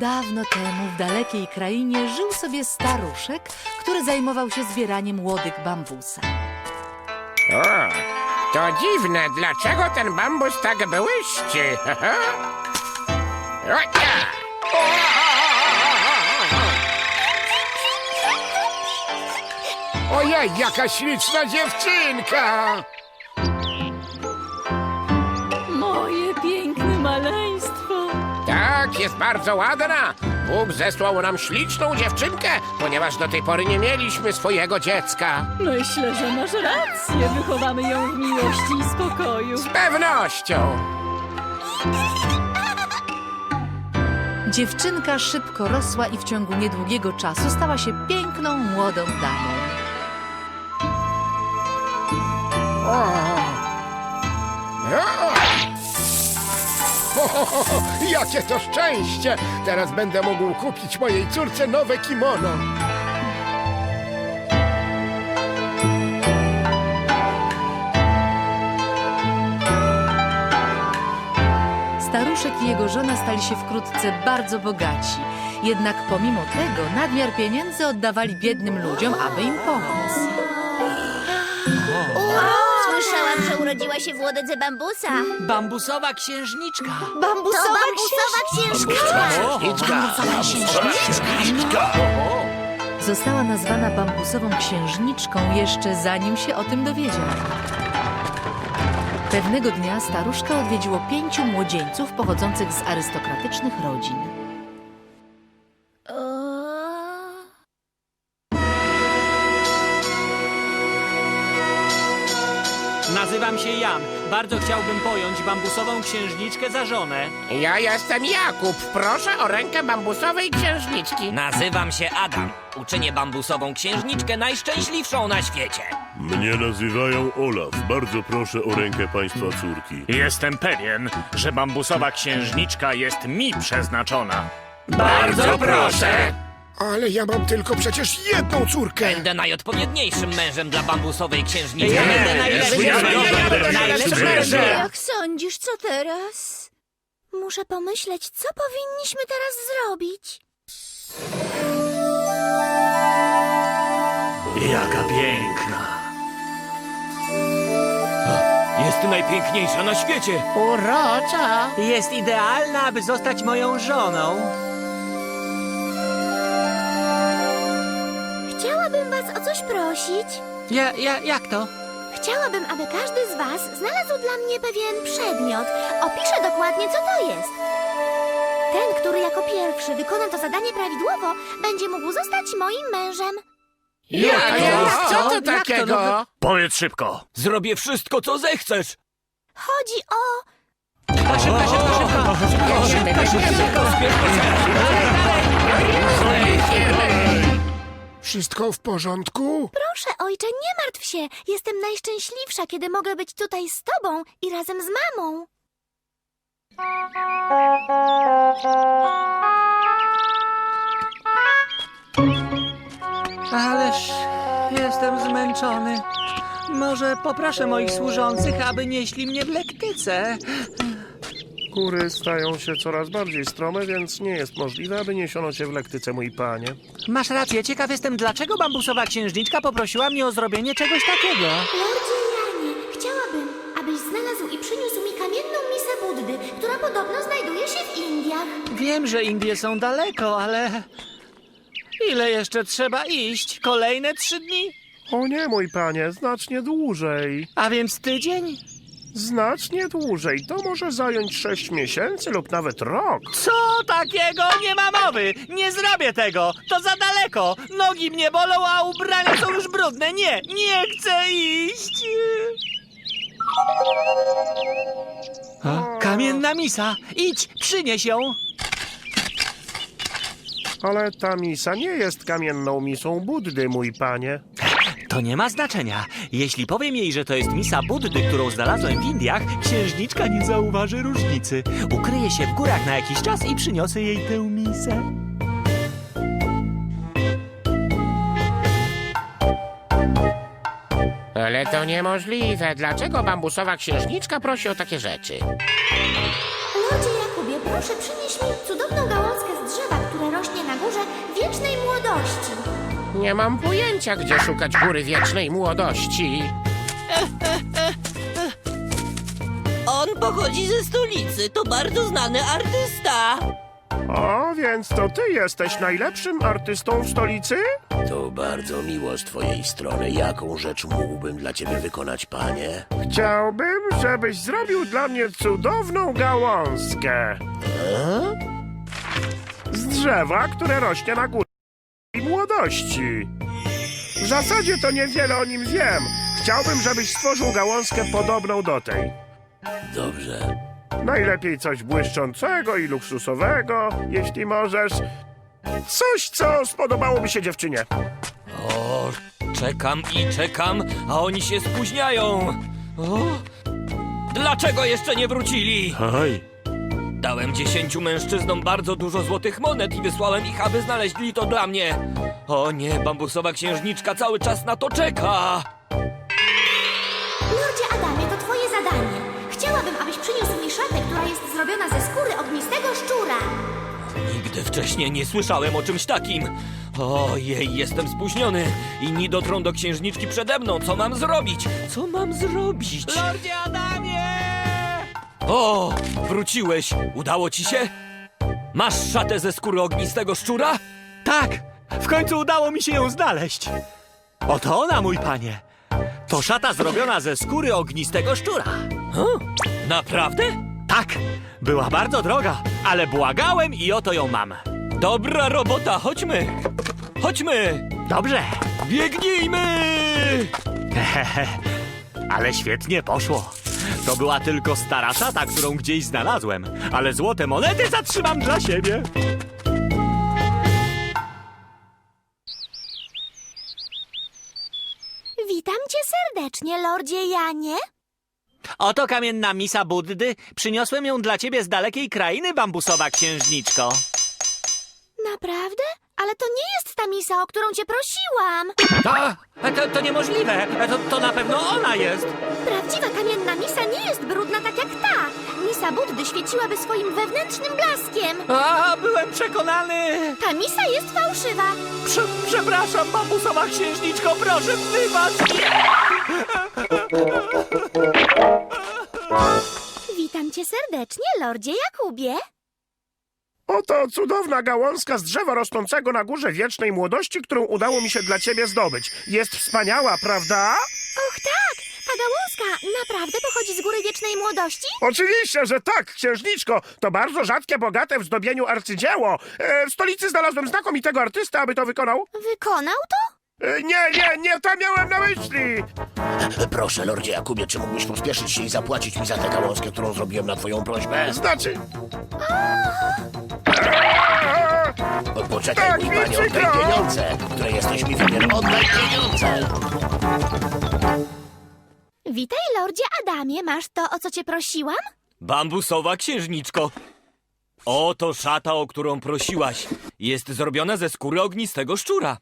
dawno temu w dalekiej krainie żył sobie staruszek, który zajmował się zbieraniem łodyg bambusa. O, to dziwne, dlaczego ten bambus tak błyszczy? O. Ojej, jaka śliczna dziewczynka! Jest bardzo ładna. Bóg zesłał nam śliczną dziewczynkę, ponieważ do tej pory nie mieliśmy swojego dziecka. Myślę, że masz rację. Wychowamy ją w miłości i spokoju. Z pewnością. Dziewczynka szybko rosła i w ciągu niedługiego czasu stała się piękną, młodą damą. O, jakie to szczęście! Teraz będę mógł kupić mojej córce nowe kimono. Staruszek i jego żona stali się wkrótce bardzo bogaci. Jednak pomimo tego nadmiar pieniędzy oddawali biednym ludziom, aby im pomóc. Urodziła się w łodydze bambusa. Bambusowa księżniczka. To bambusowa księżniczka. Została nazwana bambusową księżniczką jeszcze zanim się o tym dowiedziała. Pewnego dnia staruszka odwiedziło pięciu młodzieńców pochodzących z arystokratycznych rodzin. Nazywam się Jan. Bardzo chciałbym pojąć bambusową księżniczkę za żonę. Ja jestem Jakub. Proszę o rękę bambusowej księżniczki. Nazywam się Adam. Uczynię bambusową księżniczkę najszczęśliwszą na świecie. Mnie nazywają Olaf. Bardzo proszę o rękę państwa córki. Jestem pewien, że bambusowa księżniczka jest mi przeznaczona. Bardzo proszę. Ale ja mam tylko przecież jedną córkę. Będę najodpowiedniejszym mężem dla bambusowej księżniczki. Będę najlepszym mężem. Najlepszym mężem. jak sądzisz, co teraz? Muszę pomyśleć, co powinniśmy teraz zrobić. Jaka piękna. Jest najpiękniejsza na świecie. Urocza. Jest idealna, aby zostać moją żoną. Coś prosić. Ja, ja, jak to? Chciałabym, aby każdy z was znalazł dla mnie pewien przedmiot. Opiszę dokładnie, co to jest. Ten, który jako pierwszy wykona to zadanie prawidłowo, będzie mógł zostać moim mężem. Jak to? Co to takiego? Powiedz szybko. Zrobię wszystko, co zechcesz. Chodzi o... Szybko, szybko, szybko, szybko. Wszystko w porządku? Proszę, ojcze, nie martw się. Jestem najszczęśliwsza, kiedy mogę być tutaj z tobą i razem z mamą. Ależ jestem zmęczony. Może poproszę moich służących, aby nieśli mnie w lektyce. Góry stają się coraz bardziej strome, więc nie jest możliwe, aby niesiono cię w lektyce, mój panie. Masz rację, ciekaw jestem, dlaczego bambusowa księżniczka poprosiła mnie o zrobienie czegoś takiego. Lordzie Janie, chciałabym, abyś znalazł i przyniósł mi kamienną misę Buddy, która podobno znajduje się w Indiach. Wiem, że Indie są daleko, ale... Ile jeszcze trzeba iść? Kolejne trzy dni? O nie, mój panie, znacznie dłużej. A więc tydzień? Znacznie dłużej. To może zająć sześć miesięcy lub nawet rok. Co takiego? Nie ma mowy! Nie zrobię tego! To za daleko! Nogi mnie bolą, a ubrania są już brudne. Nie, nie chcę iść! A, kamienna misa! Idź, przynieś ją! Ale ta misa nie jest kamienną misą Buddy, mój panie. To nie ma znaczenia. Jeśli powiem jej, że to jest misa Buddy, którą znalazłem w Indiach, księżniczka nie zauważy różnicy. Ukryję się w górach na jakiś czas i przyniosę jej tę misę. Ale to niemożliwe. Dlaczego bambusowa księżniczka prosi o takie rzeczy? Lordzie Jakubie, proszę przynieś mi cudowną gałązkę z drzewa, które rośnie na górze wiecznej młodości. Nie mam pojęcia, gdzie szukać góry wiecznej młodości. On pochodzi ze stolicy, to bardzo znany artysta. O, więc to ty jesteś najlepszym artystą w stolicy? To bardzo miło z twojej strony. Jaką rzecz mógłbym dla ciebie wykonać, panie? Chciałbym, żebyś zrobił dla mnie cudowną gałązkę. Z drzewa, które rośnie na górze i młodości. W zasadzie to niewiele o nim wiem. Chciałbym, żebyś stworzył gałązkę podobną do tej. Dobrze. Najlepiej coś błyszczącego i luksusowego, jeśli możesz. Coś, co spodobałoby się dziewczynie. O, czekam i czekam, a oni się spóźniają. O, dlaczego jeszcze nie wrócili? Hej, Dałem dziesięciu mężczyznom bardzo dużo złotych monet i wysłałem ich, aby znaleźli to dla mnie. O nie, bambusowa księżniczka cały czas na to czeka. Lordzie Adamie, to twoje zadanie. Chciałabym, abyś przyniósł mi szatę, która jest zrobiona ze skóry ognistego szczura. Nigdy wcześniej nie słyszałem o czymś takim. Ojej, jestem spóźniony. Inni dotrą do księżniczki przede mną. Co mam zrobić? Co mam zrobić? Lordzie Adamie! O, wróciłeś. Udało ci się? Masz szatę ze skóry ognistego szczura? Tak, w końcu udało mi się ją znaleźć. Oto ona, mój panie. To szata zrobiona ze skóry ognistego szczura. Naprawdę? Tak, była bardzo droga, ale błagałem i oto ją mam. Dobra robota, chodźmy. Chodźmy. Dobrze, Biegnijmy! Ale świetnie poszło. To była tylko stara szata, którą gdzieś znalazłem, ale złote monety zatrzymam dla siebie. Witam cię serdecznie, Lordzie Janie. Oto kamienna misa Buddy. Przyniosłem ją dla ciebie z dalekiej krainy, bambusowa księżniczko. Naprawdę? Ale to nie jest ta misa, o którą cię prosiłam. To, to, to niemożliwe. To, to na pewno ona jest. Prawdziwa kamienna misa nie jest brudna tak jak ta. Misa Buddy świeciłaby swoim wewnętrznym blaskiem. A, byłem przekonany. Ta misa jest fałszywa. Prze, przepraszam, bambusowa księżniczko, proszę wybacz. Witam cię serdecznie, Lordzie Jakubie. Oto cudowna gałązka z drzewa rosnącego na górze wiecznej młodości, którą udało mi się dla ciebie zdobyć. Jest wspaniała, prawda? Och tak, ta gałązka naprawdę pochodzi z góry wiecznej młodości? Oczywiście, że tak, księżniczko. To bardzo rzadkie, bogate w zdobieniu arcydzieło. E, w stolicy znalazłem znakomitego artystę, aby to wykonał. Wykonał to? E, nie, nie, nie to miałem na myśli. Proszę, lordzie Jakubie, czy mógłbyś pospieszyć się i zapłacić mi za tę gałązkę, którą zrobiłem na twoją prośbę? Znaczy... O, Poczekaj, Tak, mi oddaj przykro. pieniądze, które jesteś mi winien. Oddaj pieniądze! Witaj, Lordzie Adamie. Masz to, o co cię prosiłam? Bambusowa księżniczko. Oto szata, o którą prosiłaś. Jest zrobiona ze skóry ognistego szczura.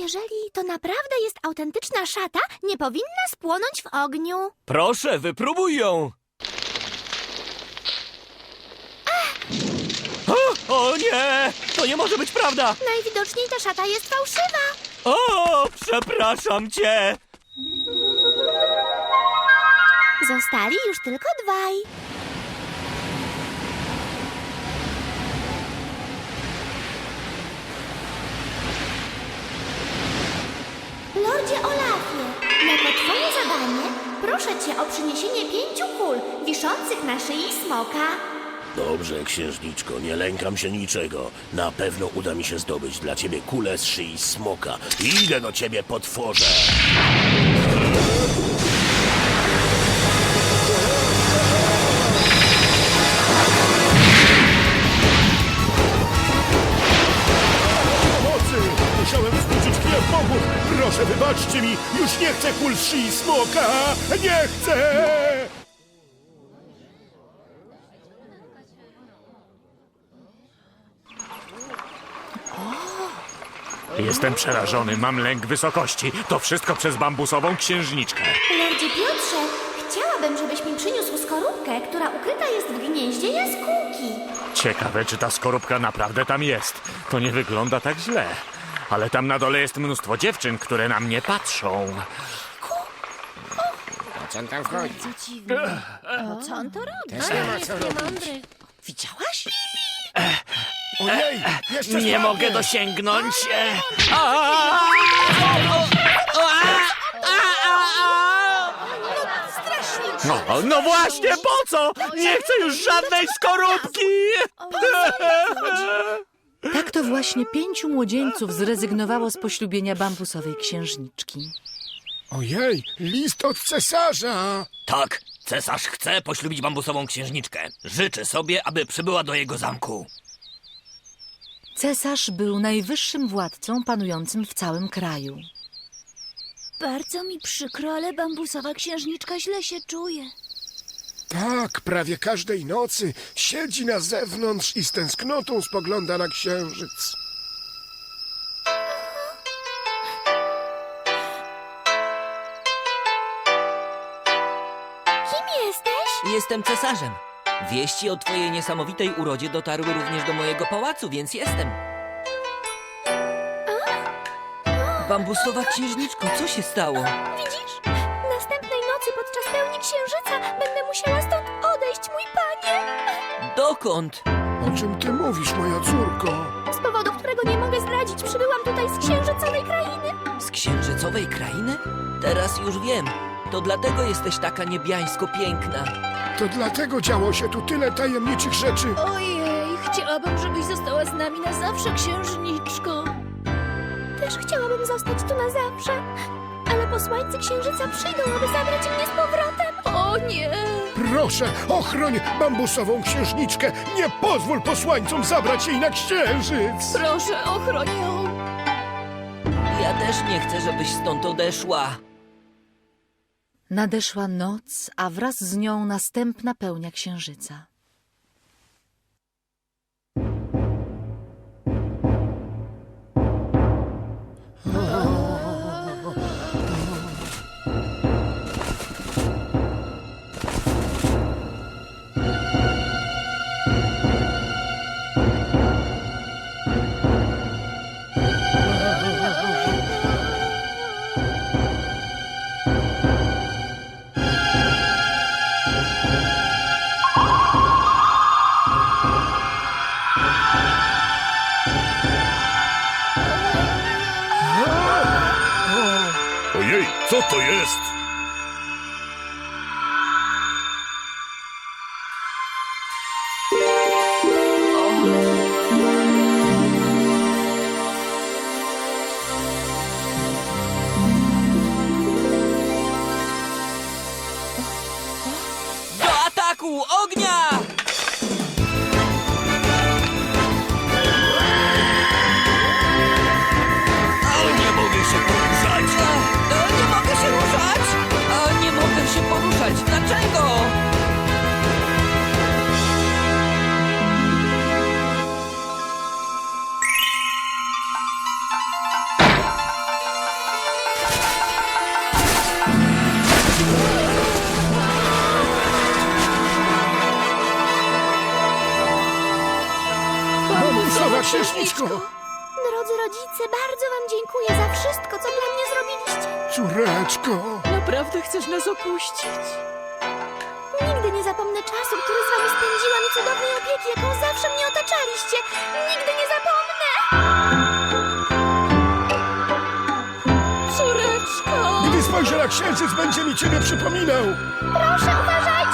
Jeżeli to naprawdę jest autentyczna szata, nie powinna spłonąć w ogniu. Proszę, wypróbuj ją. O, nie! To nie może być prawda! Najwidoczniej ta szata jest fałszywa. O, przepraszam cię! Zostali już tylko dwaj. Lordzie Olafie, jako twoje zadanie proszę cię o przyniesienie pięciu kul wiszących na szyi smoka. Dobrze, księżniczko, nie lękam się niczego. Na pewno uda mi się zdobyć dla ciebie kulę z szyi smoka. Idę do ciebie, potworze! Pomocy! Musiałem wzbudzić gniew bogów! Proszę, wybaczcie mi! Już nie chcę kul szyi smoka! Nie chcę! Jestem przerażony, mam lęk wysokości. To wszystko przez bambusową księżniczkę. Lordzie Piotrze, chciałabym, żebyś mi przyniósł skorupkę, która ukryta jest w gnieździe jaskółki. Ciekawe, czy ta skorupka naprawdę tam jest. To nie wygląda tak źle. Ale tam na dole jest mnóstwo dziewczyn, które na mnie patrzą. O co on tam wchodzi? Co on to robi? Też nie ma co robić. Widziałaś? Ojej, jeszcze Nie mogę dosięgnąć. e, no właśnie, po co? Nie chcę już żadnej skorupki! Tak to właśnie pięciu młodzieńców zrezygnowało z poślubienia bambusowej księżniczki. Ojej, list od cesarza. Tak, cesarz chce poślubić bambusową księżniczkę. Życzy sobie, aby przybyła do jego zamku. Cesarz był najwyższym władcą panującym w całym kraju. Bardzo mi przykro, ale bambusowa księżniczka źle się czuje. Tak, prawie każdej nocy siedzi na zewnątrz i z tęsknotą spogląda na księżyc. Kim jesteś? Jestem cesarzem. Wieści o twojej niesamowitej urodzie dotarły również do mojego pałacu, więc jestem. Bambusowa księżniczko, co się stało? Widzisz? Następnej nocy podczas pełni księżyca będę musiała stąd odejść, mój panie. Dokąd? O czym ty mówisz, moja córko? Z powodu, którego nie mogę zdradzić, przybyłam tutaj z księżycowej krainy. Z księżycowej krainy? Teraz już wiem. To dlatego jesteś taka niebiańsko piękna. To dlatego działo się tu tyle tajemniczych rzeczy. Ojej, chciałabym, żebyś została z nami na zawsze, księżniczko. Też chciałabym zostać tu na zawsze. Ale posłańcy księżyca przyjdą, aby zabrać mnie z powrotem. O nie! Proszę, ochroń bambusową księżniczkę. Nie pozwól posłańcom zabrać jej na księżyc. Proszę, ochroń ją. Ja też nie chcę, żebyś stąd odeszła. Nadeszła noc, a wraz z nią następna pełnia księżyca. Ojej, co to jest? Drodzy rodzice, bardzo wam dziękuję za wszystko, co dla mnie zrobiliście. Córeczko. Naprawdę chcesz nas opuścić? Nigdy nie zapomnę czasu, który z wami spędziłam i cudownej opieki, jaką zawsze mnie otaczaliście. Nigdy nie zapomnę! Córeczko! Gdy spojrzę na księżyc, będzie mi ciebie przypominał. Proszę, uważajcie